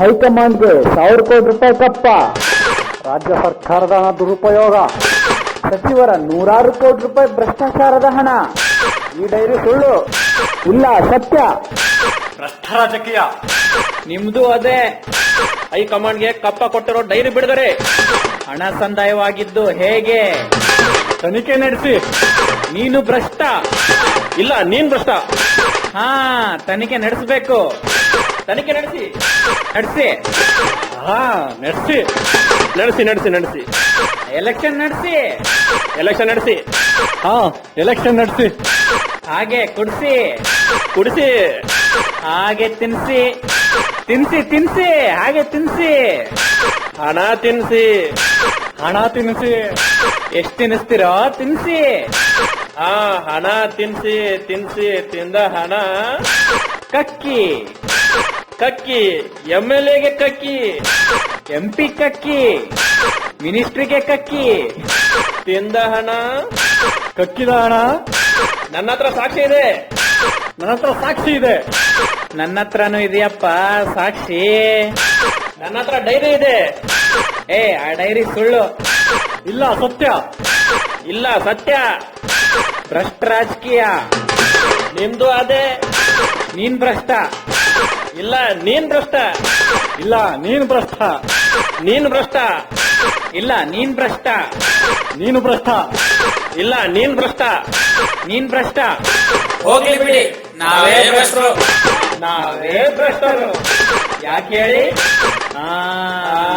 ಹೈಕಮಾಂಡ್ಗೆ ಸಾವಿರ ಕೋಟಿ ರೂಪಾಯಿ ಕಪ್ಪ. ರಾಜ್ಯ ಸರ್ಕಾರದ ಹಣ ದುರುಪಯೋಗ. ಸಚಿವರ ನೂರಾರು ಕೋಟಿ ರೂಪಾಯಿ ಭ್ರಷ್ಟಾಚಾರದ ಹಣ. ಈ ಡೈರಿ ಸುಳ್ಳು. ಇಲ್ಲ, ಸತ್ಯ. ಭ್ರಷ್ಟ ರಾಜಕೀಯ. ನಿಮ್ದು ಅದೇ. ಹೈಕಮಾಂಡ್ಗೆ ಕಪ್ಪ ಕೊಟ್ಟಿರೋ ಡೈರಿ ಬಿಡುಗಡೆ. ಹಣ ಸಂದಾಯವಾಗಿದ್ದು ಹೇಗೆ? ತನಿಖೆ ನಡೆಸಿ. ನೀನು ಭ್ರಷ್ಟ. ಇಲ್ಲ, ನೀನ್ ಭ್ರಷ್ಟ. ಹಾ, ತನಿಖೆ ನಡೆಸಬೇಕು. ತನಿಖೆ ನಡೆಸಿ. ನಡೆಸಿ. ಹಾ ನಡೆಸಿ. ನಡೆಸಿ ನಡೆಸಿ ನಡೆಸಿ. ಎಲೆಕ್ಷನ್ ನಡೆಸಿ. ಎಲೆಕ್ಷನ್ ನಡೆಸಿ. ಹಾ ಎಲೆಕ್ಷನ್ ನಡೆಸಿ. ಹಾಗೆ ಕುಡಿಸಿ. ಕುಡಿಸಿ. ಹಾಗೆ ತಿನ್ಸಿ. ತಿನ್ಸಿ ತಿನ್ಸಿ. ಹಾಗೆ ತಿನ್ಸಿ. ಹಣ ತಿನ್ಸಿ. ಹಣ ತಿನ್ಸಿ. ಎಷ್ಟು ತಿನ್ನಿಸ್ತೀರೋ ತಿನ್ಸಿ. ಹಾ ಹಣ ತಿನ್ಸಿ ತಿನ್ಸಿ ತಿಂದ ಹಣ. ಕಕ್ಕಿ. ಕಕ್ಕಿ ಎಂ ಎಲ್ ಎಗೆ ಕಕ್ಕಿ ಎಂ ಪಿ ಕಕ್ಕಿ ಮಿನಿಸ್ಟ್ರಿಗೆ ಕಕ್ಕಿ. ತಿಂದ ಹಣ? ಕಕ್ಕಿದ ಹಣ? ನನ್ನ ಹತ್ರ ಸಾಕ್ಷಿ ಇದೆ. ನನ್ನ ಹತ್ರ ಸಾಕ್ಷಿ ಇದೆ. ನನ್ನ ಹತ್ರನೂ ಇದೆಯಪ್ಪ ಸಾಕ್ಷಿ. ನನ್ನ ಹತ್ರ ಡೈರಿ ಇದೆ. ಏ ಆ ಡೈರಿ ಸುಳ್ಳು. ಇಲ್ಲ ಸತ್ಯ. ಇಲ್ಲ ಸತ್ಯ. ಭ್ರಷ್ಟ ರಾಜಕೀಯ. ನಿಮ್ದು ಅದೇ. ನೀನ್ ಭ್ರಷ್ಟ. ಇಲ್ಲ ನೀನ್ ಭ್ರಷ್ಟ. ಇಲ್ಲ ನೀನ್ ಭ್ರಷ್ಟ. ನೀನ್ ಭ್ರಷ್ಟ. ಇಲ್ಲ ನೀನ್ ಭ್ರಷ್ಟ. ನೀನು ಭ್ರಷ್ಟ. ಇಲ್ಲ ನೀನ್ ಭ್ರಷ್ಟ. ನೀನ್ ಭ್ರಷ್ಟ. ಹೋಗ್ಲಿ ಬಿಡಿ. ನಾವೇ ಭ್ರಷ್ಟರು. ನಾವೇ ಭ್ರಷ್ಟರು. ಯಾಕೆ ಹೇಳಿ? ಆ